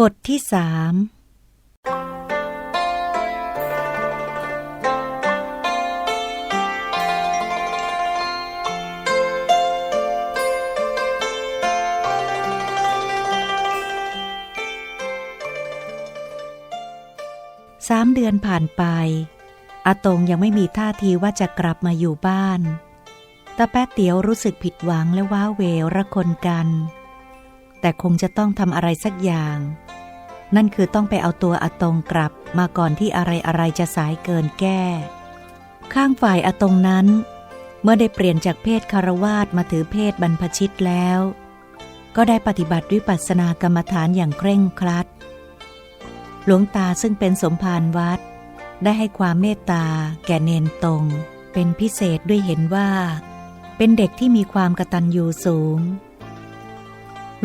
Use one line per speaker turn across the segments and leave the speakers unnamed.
บทที่สามสามเดือนผ่านไป อาตงยังไม่มีท่าทีว่าจะกลับมาอยู่บ้านตาแป๊ะเตียวรู้สึกผิดหวังและว้าเวระคนกัน แต่คงจะต้องทำอะไรสักอย่าง นั่นคือต้องไปเอาตัวอาตงกลับมาก่อนที่อะไรอะไรจะสายเกินแก้ ข้างฝ่ายอาตงนั้น เมื่อได้เปลี่ยนจากเพศคารวาสมาถือเพศบรรพชิตแล้ว ก็ได้ปฏิบัติวิปัสสนากรรมฐานอย่างเคร่งครัด หลวงตาซึ่งเป็นสมภารวัด ได้ให้ความเมตตา แก่เนนตรง เป็นพิเศษด้วยเห็นว่า เป็นเด็กที่มีความกระตัญญูสูง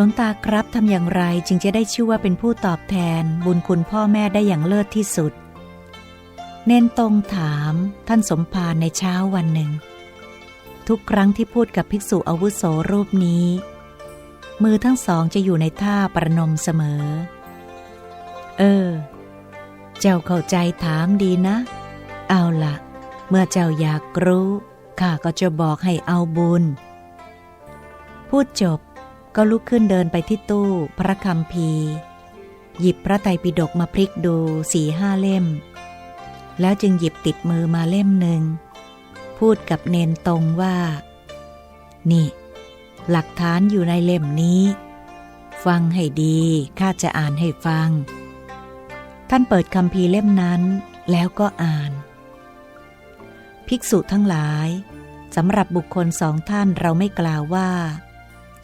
ลวงตาครับทำอย่างไรจึงจะได้ชื่อว่าเป็นผู้ตอบแทนบุญคุณพ่อแม่ได้อย่างเลิศที่สุด เน้นตรงถามท่านสมภารในเช้าวันหนึ่ง ทุกครั้งที่พูดกับภิกษุอาวุโสรูปนี้ มือทั้งสองจะอยู่ในท่าประนมเสมอ เออ เจ้าเข้าใจถามดีนะ เอาละเมื่อเจ้าอยากรู้ข้าก็จะบอกให้เอาบุญ พูดจบ ก็ลุกขึ้นเดินไปที่ตู้พระคำพีหยิบพระไตรปิฎกมาพลิกดูสี่ห้าเล่ม แล้วจึงหยิบติดมือมาเล่มหนึ่ง พูดกับเนนตรงว่า นี่ หลักฐานอยู่ในเล่มนี้ ฟังให้ดี ข้าจะอ่านให้ฟัง ท่านเปิดคำพีเล่มนั้นแล้วก็อ่าน ภิกษุทั้งหลายสำหรับบุคคลสองท่านเราไม่กล่าวว่า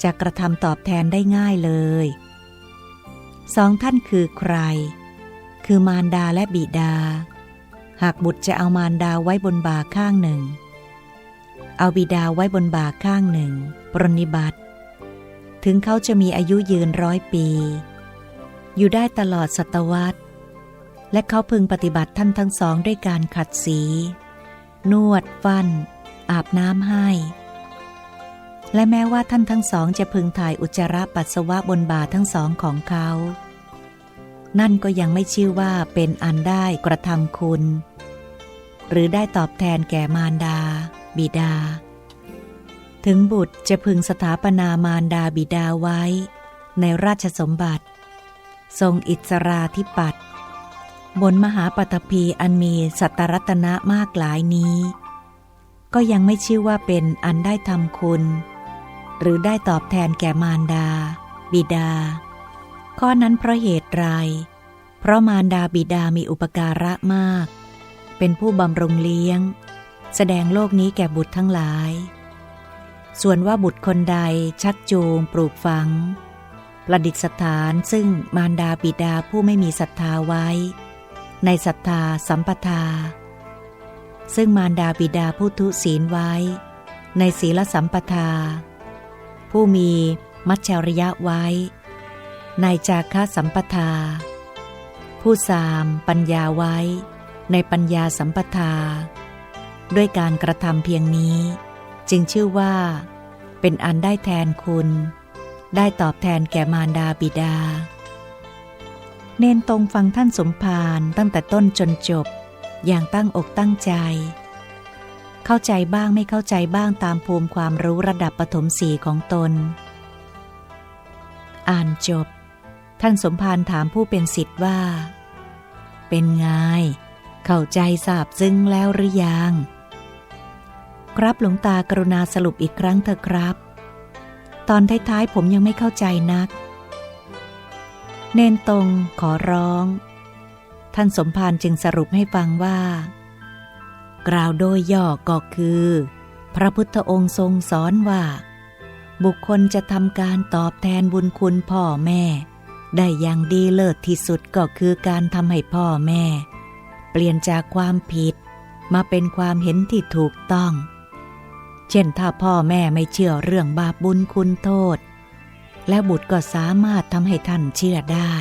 จะกระทำตอบแทนได้ง่ายเลยสองท่านคือใคร คือมารดาและบิดา หากบุตรจะเอามารดาไว้บนบ่าข้างหนึ่ง เอาบิดาไว้บนบ่าข้างหนึ่ง ปรนนิบัติ ถึงเขาจะมีอายุยืนร้อยปี อยู่ได้ตลอดศตวรรษ และเขาพึงปฏิบัติท่านทั้งสองด้วยการขัดสี นวด ฟัน อาบน้ำให้ และแม้ว่าท่านทั้งสองจะพึงถ่ายอุจจาระปัสสาวะบนบาทั้งสองของเขา นั่นก็ยังไม่ชื่อว่าเป็นอันได้กระทำคุณ หรือได้ตอบแทนแก่มารดา บิดา ถึงบุตรจะพึงสถาปนามารดาบิดาไว้ ในราชสมบัติ ทรงอิสราธิปัตบนมหาปฐพีอันมีสัตตรัตนะมากหลายนี้ ก็ยังไม่ชื่อว่าเป็นอันได้ทำคุณ หรือได้ตอบแทนแก่มารดา บิดา ข้อนั้นเพราะเหตุไร เพราะมารดาบิดามีอุปการะมาก เป็นผู้บำรุงเลี้ยง แสดงโลกนี้แก่บุตรทั้งหลาย ส่วนว่าบุตรคนใดชักจูง ปลูกฝัง ประดิษฐานซึ่งมารดาบิดาผู้ไม่มีศรัทธาไว้ ในศรัทธาสัมปทา ซึ่งมารดาบิดาผู้ทุศีลไว้ ในศีลสัมปทา ผู้มีมัจฉริยะไว้ ในจาคะสัมปทา ผู้สามปัญญาไว้ ในปัญญาสัมปทา ด้วยการกระทำเพียงนี้ จึงชื่อว่า เป็นอันได้แทนคุณ ได้ตอบแทนแก่มารดาบิดา เนนตรงฟังท่านสมภารตั้งแต่ต้นจนจบ อย่างตั้งอกตั้งใจ เข้าใจบ้างไม่เข้าใจบ้างตามภูมิความรู้ระดับปฐมสีของตน อ่านจบ ท่านสมภารถามผู้เป็นสิทธิ์ว่า เป็นไง เข้าใจทราบซึ้งแล้วหรือยัง ครับหลวงตากรุณาสรุปอีกครั้งเถอะครับ ตอนท้ายๆผมยังไม่เข้าใจนัก เนนตรงขอร้อง ท่านสมภารจึงสรุปให้ฟังว่า กล่าวโดยย่อก็คือ พระพุทธองค์ทรงสอนว่า บุคคลจะทำการตอบแทนบุญคุณพ่อแม่ ได้อย่างดีเลิศที่สุดก็คือการทำให้พ่อแม่ เปลี่ยนจากความผิด มาเป็นความเห็นที่ถูกต้อง เช่นถ้าพ่อแม่ไม่เชื่อเรื่องบาปบุญคุณโทษ และบุตรก็สามารถทำให้ท่านเชื่อได้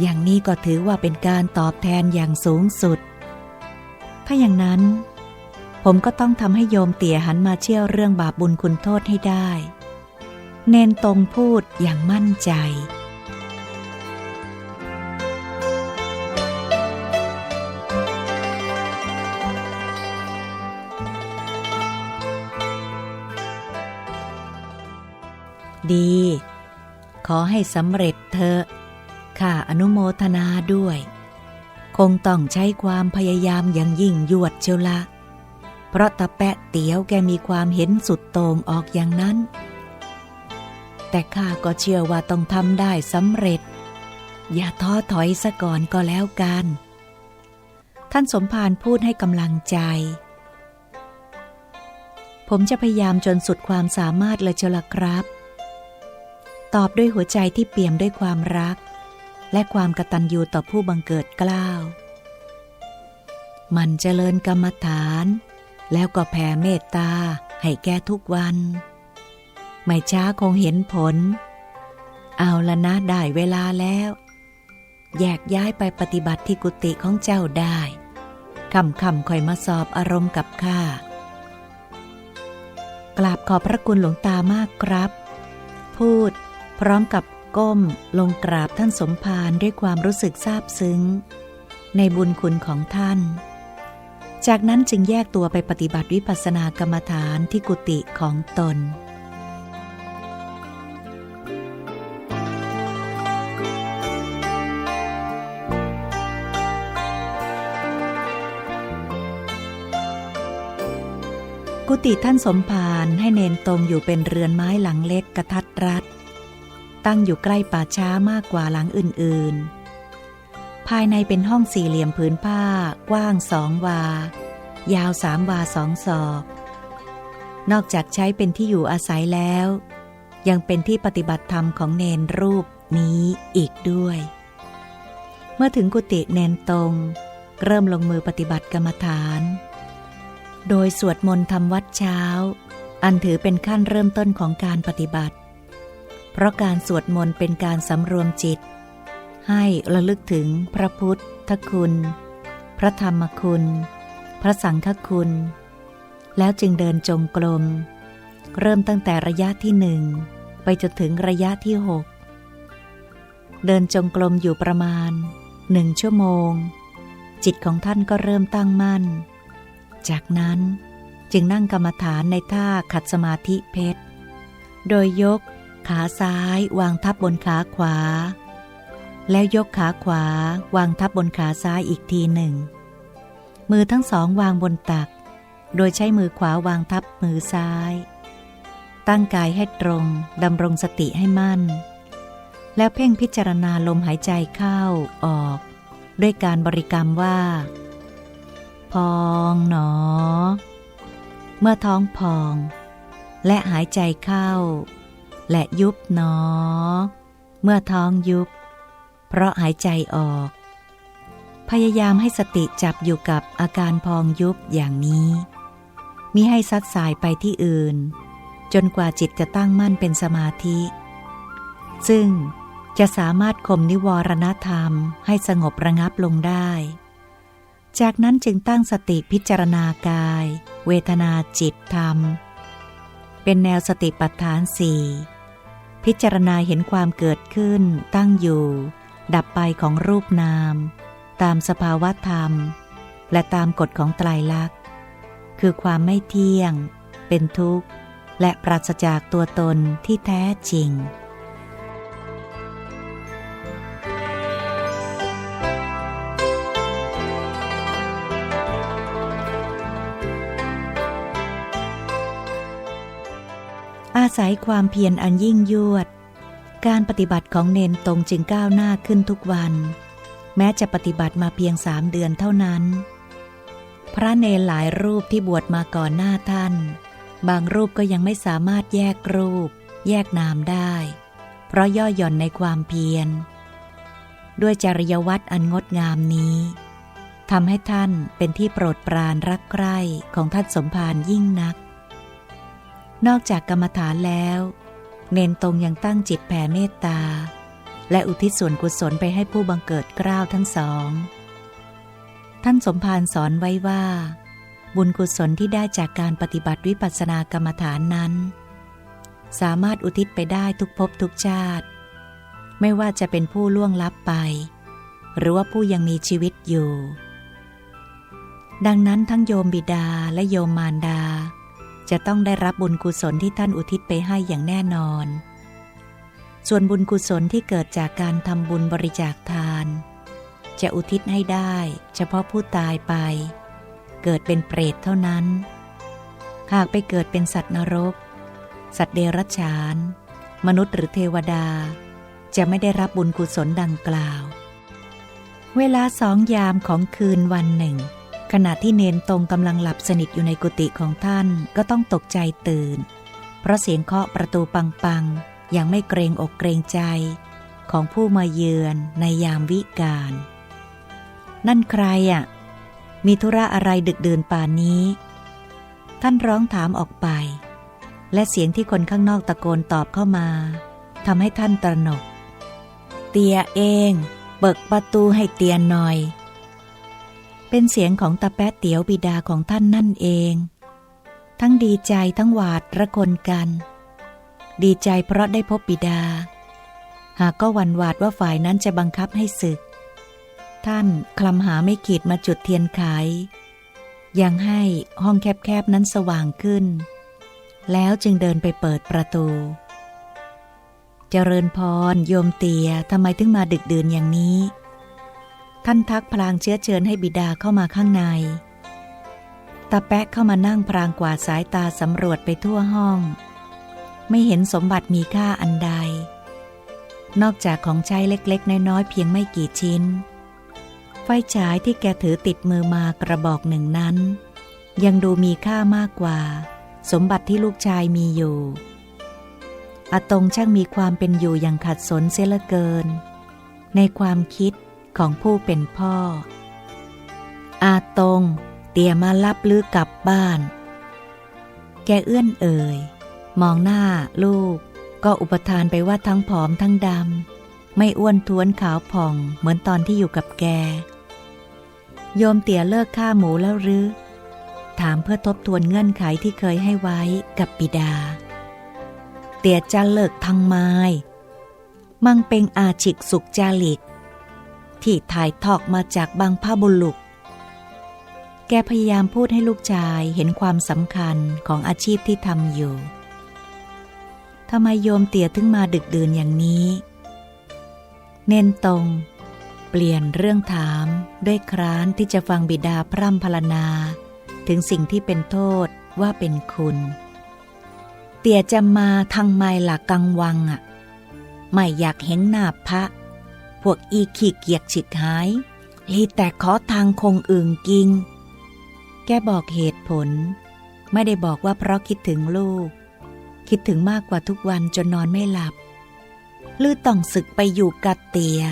อย่างนี้ก็ถือว่าเป็นการตอบแทนอย่างสูงสุด ถ้าอย่างนั้น ผมก็ต้องทำให้โยมเตี่ยหันมาเชี่ยวเรื่องบาปบุญคุณโทษให้ได้ เนนตรงพูดอย่างมั่นใจ ดี ขอให้สำเร็จเธอข้าอนุโมทนาด้วย คงต้องใช้ความพยายามอย่างยิ่งยวดเชียวละเพราะตาแปะเตี๋ยวแกมีความเห็นสุดโต่งออกอย่างนั้น แต่ข้าก็เชื่อว่าต้องทำได้สำเร็จ อย่าท้อถอยซะก่อนก็แล้วกัน ท่านสมภารพูดให้กำลังใจ ผมจะพยายามจนสุดความสามารถเลยเชยวละครับ ตอบด้วยหัวใจที่เปี่ยมด้วยความรัก และความกตัญญูต่อผู้บังเกิดกล้าว มันเจริญกรรมฐาน แล้วก็แผ่เมตตาให้แก่ทุกวัน ไม่ช้าคงเห็นผล เอาละนะได้เวลาแล้ว แยกย้ายไปปฏิบัติที่กุฏิของเจ้าได้คำคำคอยมาสอบอารมณ์กับข้ากราบขอบพระคุณหลวงตามากครับ พูดพร้อมกับ ก้มลงกราบท่านสมภารด้วยความรู้สึกซาบซึ้ง ในบุญคุณของท่าน จากนั้นจึงแยกตัวไปปฏิบัติวิปัสสนากรรมฐานที่กุฏิของตนกุฏิท่านสมภารให้เนนตรงอยู่เป็นเรือนไม้หลังเล็กกระทัดรัด ตั้งอยู่ใกล้ป่าช้ามากกว่าหลังอื่นๆ ภายในเป็นห้องสี่เหลี่ยมผืนผ้ากว้างสองวา ยาวสามวาสองศอก นอกจากใช้เป็นที่อยู่อาศัยแล้ว ยังเป็นที่ปฏิบัติธรรมของเนนรูปนี้อีกด้วย เมื่อถึงกุฏิเนนตรง เริ่มลงมือปฏิบัติกรรมฐาน โดยสวดมนต์ทำวัดเช้า อันถือเป็นขั้นเริ่มต้นของการปฏิบัติ เพราะการสวดมนต์เป็นการสำรวมจิต ให้ระลึกถึงพระพุทธคุณ พระธรรมคุณ พระสังฆคุณ แล้วจึงเดินจงกรม เริ่มตั้งแต่ระยะที่หนึ่งไปจนถึงระยะที่หกเดินจงกรมอยู่ประมาณหนึ่งชั่วโมง จิตของท่านก็เริ่มตั้งมั่น จากนั้นจึงนั่งกรรมฐานในท่าขัดสมาธิเพชร โดยยก ขาซ้ายวางทับบนขาขวา แล้วยกขาขวาวางทับบนขาซ้ายอีกทีหนึ่ง มือทั้งสองวางบนตัก โดยใช้มือขวาวางทับมือซ้าย ตั้งกายให้ตรงดำรงสติให้มั่น แล้วเพ่งพิจารณาลมหายใจเข้าออก ด้วยการบริกรรมว่า พองหนอ เมื่อท้องพอง และหายใจเข้า และยุบหนอ เมื่อท้องยุบ เพราะหายใจออก พยายามให้สติจับอยู่กับอาการพองยุบอย่างนี้ มิให้ซัดสายไปที่อื่น จนกว่าจิตจะตั้งมั่นเป็นสมาธิ ซึ่งจะสามารถข่มนิวรณธรรมให้สงบระงับลงได้ จากนั้นจึงตั้งสติพิจารณากาย เวทนาจิตธรรม เป็นแนวสติปัฏฐานสี่ พิจารณาเห็นความเกิดขึ้น ตั้งอยู่ ดับไปของรูปนาม ตามสภาวะธรรม และตามกฎของไตรลักษณ์ คือความไม่เที่ยง เป็นทุกข์ และปราศจากตัวตนที่แท้จริง ศัยความเพียรอันยิ่งยวด การปฏิบัติของเนนตรงจึงก้าวหน้าขึ้นทุกวัน แม้จะปฏิบัติมาเพียงสามเดือนเท่านั้น พระเนนหลายรูปที่บวชมาก่อนหน้าท่าน บางรูปก็ยังไม่สามารถแยกรูป แยกนามได้ เพราะย่อหย่อนในความเพียร ด้วยจริยวัตรอันงดงามนี้ทำให้ท่านเป็นที่โปรดปรานรักใคร่ของท่านสมภารยิ่งนัก นอกจากกรรมฐานแล้ว เนนตรงยังตั้งจิตแผ่เมตตา และอุทิศส่วนกุศลไปให้ผู้บังเกิดเกล้าวทั้งสอง ท่านสมภารสอนไว้ว่า บุญกุศลที่ได้จากการปฏิบัติวิปัสสนากรรมฐานนั้น สามารถอุทิศไปได้ทุกภพทุกชาติ ไม่ว่าจะเป็นผู้ล่วงลับไป หรือว่าผู้ยังมีชีวิตอยู่ ดังนั้นทั้งโยมบิดาและโยมมารดา จะต้องได้รับบุญกุศลที่ท่านอุทิศไปให้อย่างแน่นอน ส่วนบุญกุศลที่เกิดจากการทำบุญบริจาคทาน จะอุทิศให้ได้ เฉพาะผู้ตายไป เกิดเป็นเปรตเท่านั้น หากไปเกิดเป็นสัตว์นรก สัตว์เดรัจฉาน มนุษย์หรือเทวดา จะไม่ได้รับบุญกุศลดังกล่าว เวลาสองยามของคืนวันหนึ่ง ขณะที่เนนตรงกำลังหลับสนิทอยู่ในกุฏิของท่านก็ต้องตกใจตื่น เพราะเสียงเคาะประตูปังๆยังไม่เกรงอกเกรงใจ ของผู้มาเยือนในยามวิกาลนั่นใครอะ่ะ มีธุระอะไรดึกดื่นป่านนี้ ท่านร้องถามออกไป และเสียงที่คนข้างนอกตะโกนตอบเข้ามาทำให้ท่านตระหนก เตียเองเปิดประตูให้เตียหน่อย เป็นเสียงของตาแป๊ะเตี๋ยวบิดาของท่านนั่นเอง ทั้งดีใจทั้งหวาดระคนกัน ดีใจเพราะได้พบบิดา หากก็หวั่นหวาดว่าฝ่ายนั้นจะบังคับให้ศึก ท่านคลำหาไม่ขีดมาจุดเทียนไขยังให้ห้องแคบๆนั้นสว่างขึ้น แล้วจึงเดินไปเปิดประตู เจริญพรโยมเตียทำไมถึงมาดึกดื่นอย่างนี้ ท่านทักพลางเชื้อเชิญให้บิดาเข้ามาข้างใน ตาแปะเข้ามานั่งพรางกวาดสายตาสำรวจไปทั่วห้อง ไม่เห็นสมบัติมีค่าอันใด นอกจากของใช้เล็กๆ น้อยๆ เพียงไม่กี่ชิ้น ไฟฉายที่แกถือติดมือมากระบอกหนึ่งนั้น ยังดูมีค่ามากกว่า สมบัติที่ลูกชายมีอยู่อาตงช่างมีความเป็นอยู่อย่างขัดสนเสียเหลือเกิน ในความคิด ของผู้เป็นพ่อ อาตง เตียมารับลือกลับบ้าน แกเอื้อนเอ่ย มองหน้าลูก ก็อุปทานไปว่าทั้งผอมทั้งดำ ไม่อ้วนท้วนขาวผ่องเหมือนตอนที่อยู่กับแก โยมเตี่ยเลิกฆ่าหมูแล้วหรือถามเพื่อทบทวนเงื่อนไขที่เคยให้ไว้กับปิดา เตี่ยจะเลิกทางไม้มั่งเป็นอาชิกสุกจาลิก ที่ถ่ายทอกมาจากบางพาบุลุกแกพยายามพูดให้ลูกชายเห็นความสำคัญของอาชีพที่ทำอยู่ทำไมโยมเตี่ยถึงมาดึกดื่นอย่างนี้ เน้นตรง เปลี่ยนเรื่องถามด้วยคร้านที่จะฟังบิดาพร่ำพรรณนาถึงสิ่งที่เป็นโทษว่าเป็นคุณ เตี่ยจะมาทางไมหลักกังวังอะ่ะไม่อยากเห็นหน้าพระ พวกอีขี้เกียจฉิดหาย ลีแต่ขอทางคงอื่นกิง แกบอกเหตุผล ไม่ได้บอกว่าเพราะคิดถึงลูก คิดถึงมากกว่าทุกวันจนนอนไม่หลับ ลือต้องศึกไปอยู่กับเตีย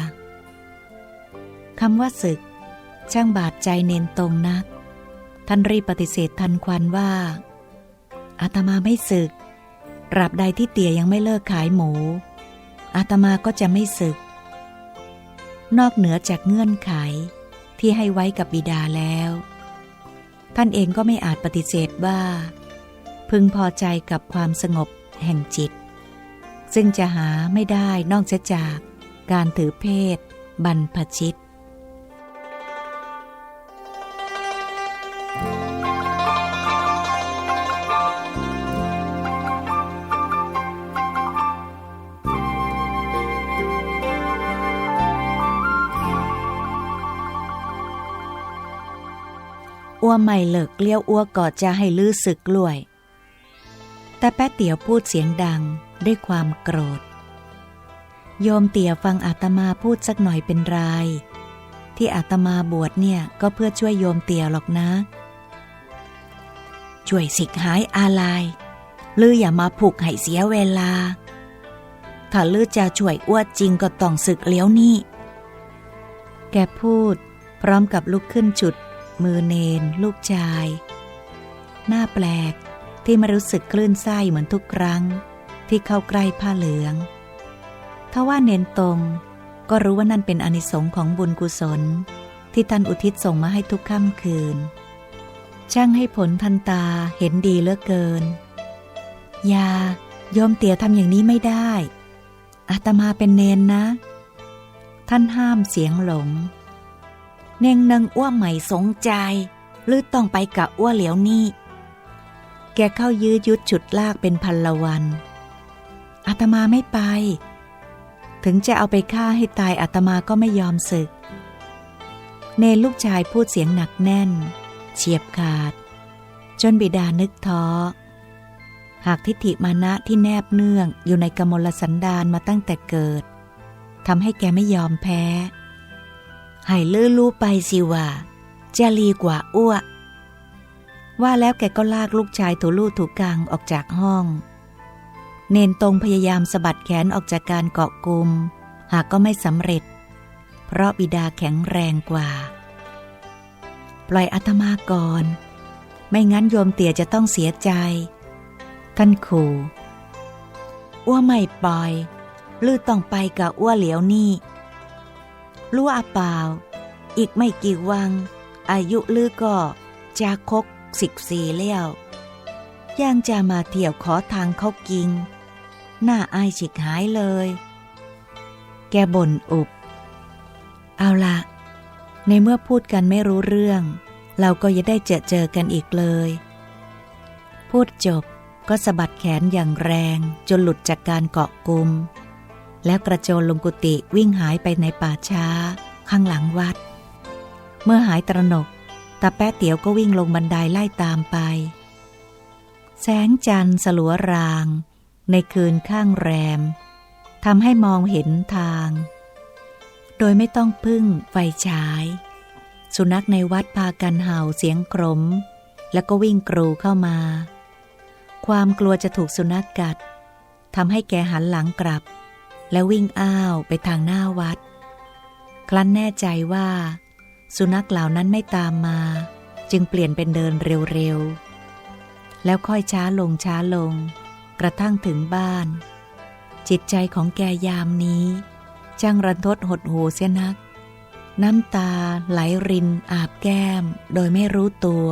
คำว่าศึก ช่างบาดใจเน้นตรงนัก ท่านรีบปฏิเสธทันควันว่า อาตมาไม่ศึกตราบใดที่เตียยังไม่เลิกขายหมู อาตมาก็จะไม่ศึก นอกเหนือจากเงื่อนไขที่ให้ไว้กับบิดาแล้ว ท่านเองก็ไม่อาจปฏิเสธว่า พึงพอใจกับความสงบแห่งจิต ซึ่งจะหาไม่ได้นอกจากการถือเพศบรรพชิต อ้วไม่เลิกเลี้ยวอ้วกอดจะให้ลือสึกกล้วย แต่แป๊ะเตี๋ยวพูดเสียงดังด้วยความโกรธ โยมเตี๋ยฟังอาตมาพูดสักหน่อยเป็นไร ที่อาตมาบวชเนี่ยก็เพื่อช่วยโยมเตี๋ยหรอกนะ ช่วยสิกหายอาลายลืออย่ามาผูกให้เสียเวลา ถ้าลือจะช่วยอ้วจริงก็ต้องสึกเลี้ยวนี่ แกพูดพร้อมกับลุกขึ้นจุด มือเนน ลูกชาย หน้าแปลกที่มารู้สึกคลื่นไส้เหมือนทุกครั้ง ที่เข้าใกล้ผ้าเหลืองถ้าว่าเนนตรงก็รู้ว่านั่นเป็นอนิสงค์ของบุญกุศล ที่ท่านอุทิศส่งมาให้ทุกค่ำคืน ช่างให้ผลทันตาเห็นดีเหลือเกิน ยาโยมเตี๋ยทำอย่างนี้ไม่ได้อาตมาเป็นเนนนะ ท่านห้ามเสียงหลง เน่งนังอ้วใหม่สงใจหรือต้องไปกับอ้วเหลียวนี่ แกเข้ายื้อยุดฉุดลากเป็นพันละวันอาตมาไม่ไป ถึงจะเอาไปฆ่าให้ตายอาตมาก็ไม่ยอมศึกเนนลูกชายพูดเสียงหนักแน่น เฉียบขาด จนบิดานึกท้อ หากทิฏฐิมานะที่แนบเนื่องอยู่ในกมลสันดานมาตั้งแต่เกิดทำให้แกไม่ยอมแพ้ ให้ลื้อลู่ไปสิว่าจะลีกว่าอ้วว่าแล้วแกก็ลากลูกชายถูลู่ถูกลางออกจากห้อง เนนตรงพยายามสะบัดแขนออกจากการเกาะกลุม หากก็ไม่สำเร็จ เพราะบิดาแข็งแรงกว่า ปล่อยอาตมาก่อน ไม่งั้นโยมเตี่ยจะต้องเสียใจ ท่านขู่อ้วไม่ปล่อย ลือต้องไปกับอ้วเหลียวนี่ รู้อาเปล่า อีกไม่กี่วัง อายุลือก็จะคกสิบสี่แล้วยังจะมาเที่ยวขอทางเขากิง หน้าอายฉิกหายเลย แกบ่นอุบ เอาละ ในเมื่อพูดกันไม่รู้เรื่อง เราก็จะได้เจอเจอกันอีกเลย พูดจบก็สะบัดแขนอย่างแรงจนหลุดจากการเกาะกลุม แล้วกระโจนลงกุฏิวิ่งหายไปในป่าช้า ข้างหลังวัด เมื่อหายตระหนกตาแป๊ะเตี๋ยวก็วิ่งลงบันไดไล่ตามไป แสงจันทร์สลัวราง ในคืนข้างแรมทำให้มองเห็นทาง โดยไม่ต้องพึ่งไฟฉาย สุนัขในวัดพากันเห่าเสียงกรมแล้วก็วิ่งกรูเข้ามา ความกลัวจะถูกสุนัขกกัดทำให้แกหันหลังกลับ แล้ววิ่งอ้าวไปทางหน้าวัด ครั้นแน่ใจว่า สุนัขเหล่านั้นไม่ตามมา จึงเปลี่ยนเป็นเดินเร็วๆ แล้วค่อยช้าลงช้าลง กระทั่งถึงบ้าน จิตใจของแกยามนี้จังรันทดหดหูเสียนัก น้ำตาไหลรินอาบแก้มโดยไม่รู้ตัว